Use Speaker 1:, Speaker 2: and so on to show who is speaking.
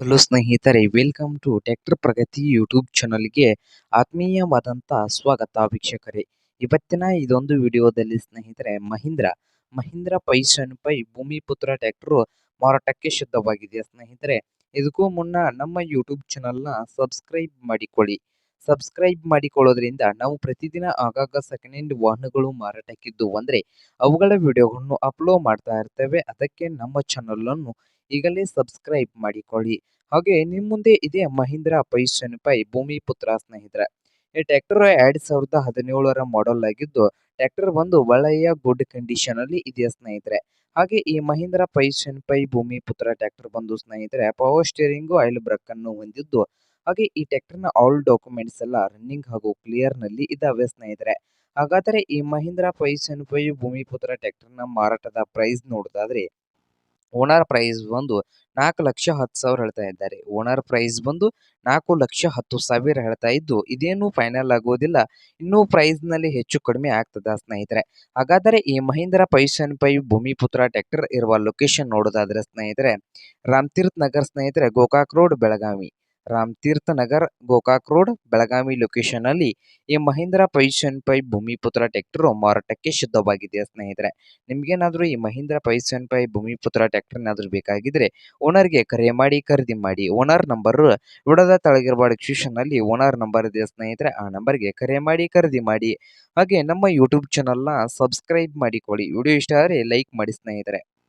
Speaker 1: Hello ಸ್ನೇಹಿತರೆ, welcome to tractor Pragati YouTube ಚಾನಲ್ಗೆ ಆತ್ಮೀಯವಾದಂಥ ಸ್ವಾಗತ ವೀಕ್ಷಕರೇ. ಇವತ್ತಿನ ಇದೊಂದು ವಿಡಿಯೋದಲ್ಲಿ ಸ್ನೇಹಿತರೆ, ಮಹೀಂದ್ರ ಮಹೀಂದ್ರ ಪೈಸನ್ ಪೈ ಭೂಮಿಪುತ್ರ ಟ್ಯಾಕ್ಟರು ಮಾರಾಟಕ್ಕೆ ಸಿದ್ಧವಾಗಿದೆ ಸ್ನೇಹಿತರೆ. ಇದಕ್ಕೂ ಮುನ್ನ ನಮ್ಮ ಯೂಟ್ಯೂಬ್ ಚಾನಲ್ನ ಸಬ್ಸ್ಕ್ರೈಬ್ ಮಾಡಿಕೊಳ್ಳಿ. ಸಬ್ಸ್ಕ್ರೈಬ್ ಮಾಡಿಕೊಳ್ಳೋದ್ರಿಂದ ನಾವು ಪ್ರತಿದಿನ ಆಗಾಗ ಸೆಕೆಂಡ್ ಹ್ಯಾಂಡ್ ವಾಹನಗಳು ಮಾರಾಟಕ್ಕಿದ್ದು ಅಂದರೆ ಅವುಗಳ ವಿಡಿಯೋಗಳನ್ನು ಅಪ್ಲೋಡ್ ಮಾಡ್ತಾ ಇರ್ತೇವೆ. ಅದಕ್ಕೆ ನಮ್ಮ ಚಾನಲನ್ನು ಈಗಲೇ ಸಬ್ಸ್ಕ್ರೈಬ್ ಮಾಡಿಕೊಳ್ಳಿ. ಹಾಗೆ ನಿಮ್ಮ ಮುಂದೆ ಇದೆ ಮಹೀಂದ್ರ ಪೈಶನ್ ಪೈ ಭೂಮಿಪುತ್ರ ಸ್ನೇಹಿತರೆ. ಈ ಟ್ರ್ಯಾಕ್ಟರ್ ಎರಡ್ ಸಾವಿರದ ಹದಿನೇಳರ ಮಾಡೆಲ್ ಆಗಿದ್ದು, ಟ್ರ್ಯಾಕ್ಟರ್ ಒಂದು ಒಳ್ಳೆಯ ಗುಡ್ ಕಂಡೀಷನ್ ಅಲ್ಲಿ ಇದೆ ಸ್ನೇಹಿತರೆ. ಹಾಗೆ ಈ ಮಹೀಂದ್ರ ಪೈಶನ್ ಪೈ ಭೂಮಿಪುತ್ರ ಟ್ರ್ಯಾಕ್ಟರ್ ಬಂದು ಸ್ನೇಹಿತರೆ ಪವರ್ ಸ್ಟೇರಿಂಗು ಆಯಿಲ್ ಬ್ರೇಕ್ ಅನ್ನು ಹೊಂದಿದ್ದು, ಹಾಗೆ ಈ ಟ್ರ್ಯಾಕ್ಟರ್ನ ಆಲ್ ಡಾಕ್ಯುಮೆಂಟ್ಸ್ ಎಲ್ಲ ರನ್ನಿಂಗ್ ಹಾಗೂ ಕ್ಲಿಯರ್ನಲ್ಲಿ ಇದಾವೆ ಸ್ನೇಹಿತರೆ. ಹಾಗಾದರೆ ಈ ಮಹೀಂದ್ರ ಪೈಸನ್ ಪೈ ಭೂಮಿಪುತ್ರ ಟ್ರ್ಯಾಕ್ಟರ್ನ ಮಾರಾಟದ ಪ್ರೈಸ್ ನೋಡೋದಾದ್ರೆ ಓನರ್ ಪ್ರೈಸ್ ಬಂದು ನಾಲ್ಕು ಲಕ್ಷ ಹತ್ತು ಸಾವಿರ ಹೇಳ್ತಾ ಇದ್ದಾರೆ. ಓನರ್ ಪ್ರೈಸ್ ಬಂದು ನಾಲ್ಕು ಲಕ್ಷ ಹತ್ತು ಸಾವಿರ ಹೇಳ್ತಾ ಇದ್ದು, ಇದೇನು ಫೈನಲ್ ಆಗೋದಿಲ್ಲ. ಇನ್ನೂ ಪ್ರೈಸ್ನಲ್ಲಿ ಹೆಚ್ಚು ಕಡಿಮೆ ಆಗ್ತದ ಸ್ನೇಹಿತರೆ. ಹಾಗಾದರೆ ಈ ಮಹೀಂದ್ರ ಪೈಸನ್ ಪೈ ಭೂಮಿಪುತ್ರ ಟ್ರ್ಯಾಕ್ಟರ್ ಇರುವ ಲೊಕೇಶನ್ ನೋಡೋದಾದ್ರೆ ಸ್ನೇಹಿತರೆ, ರಾಮತೀರ್ಥ ನಗರ್ ಸ್ನೇಹಿತರೆ, Gokak road Belagavi. Ramatirtha Nagar, Gokak road, Belagavi location ಅಲ್ಲಿ ಈ ಮಹೀಂದ್ರ ಪೈಸನ್ ಪೈ ಭೂಮಿಪುತ್ರ ಟ್ರ್ಯಾಕ್ಟರ್ ಮಾರಾಟಕ್ಕೆ ಸಿದ್ಧವಾಗಿದೆ ಸ್ನೇಹಿತರೆ. ನಿಮ್ಗೇನಾದರೂ ಈ ಮಹೀಂದ್ರ ಪೈಸನ್ ಪೈ ಭೂಮಿಪುತ್ರ ಟ್ರ್ಯಾಕ್ಟರ್ ಏನಾದರೂ ಬೇಕಾಗಿದ್ರೆ ಓನರ್ಗೆ ಕರೆ ಮಾಡಿ, ಖರೀದಿ ಮಾಡಿ. ಓನರ್ ನಂಬರ್ ವಿಡದ ತಳಗಿರುವ ಡಿಸ್ಕ್ರಿಪ್ಷನ್ ಅಲ್ಲಿ ಓನರ್ ನಂಬರ್ ಇದೆ ಸ್ನೇಹಿತರೆ. ಆ ನಂಬರ್ಗೆ ಕರೆ ಮಾಡಿ, ಖರೀದಿ ಮಾಡಿ. ಹಾಗೆ ನಮ್ಮ ಯೂಟ್ಯೂಬ್ ಚಾನಲ್ನ ಸಬ್ಸ್ಕ್ರೈಬ್ ಮಾಡಿಕೊಳ್ಳಿ. ವಿಡಿಯೋ ಇಷ್ಟ ಆದರೆ ಲೈಕ್ ಮಾಡಿ ಸ್ನೇಹಿತರೆ.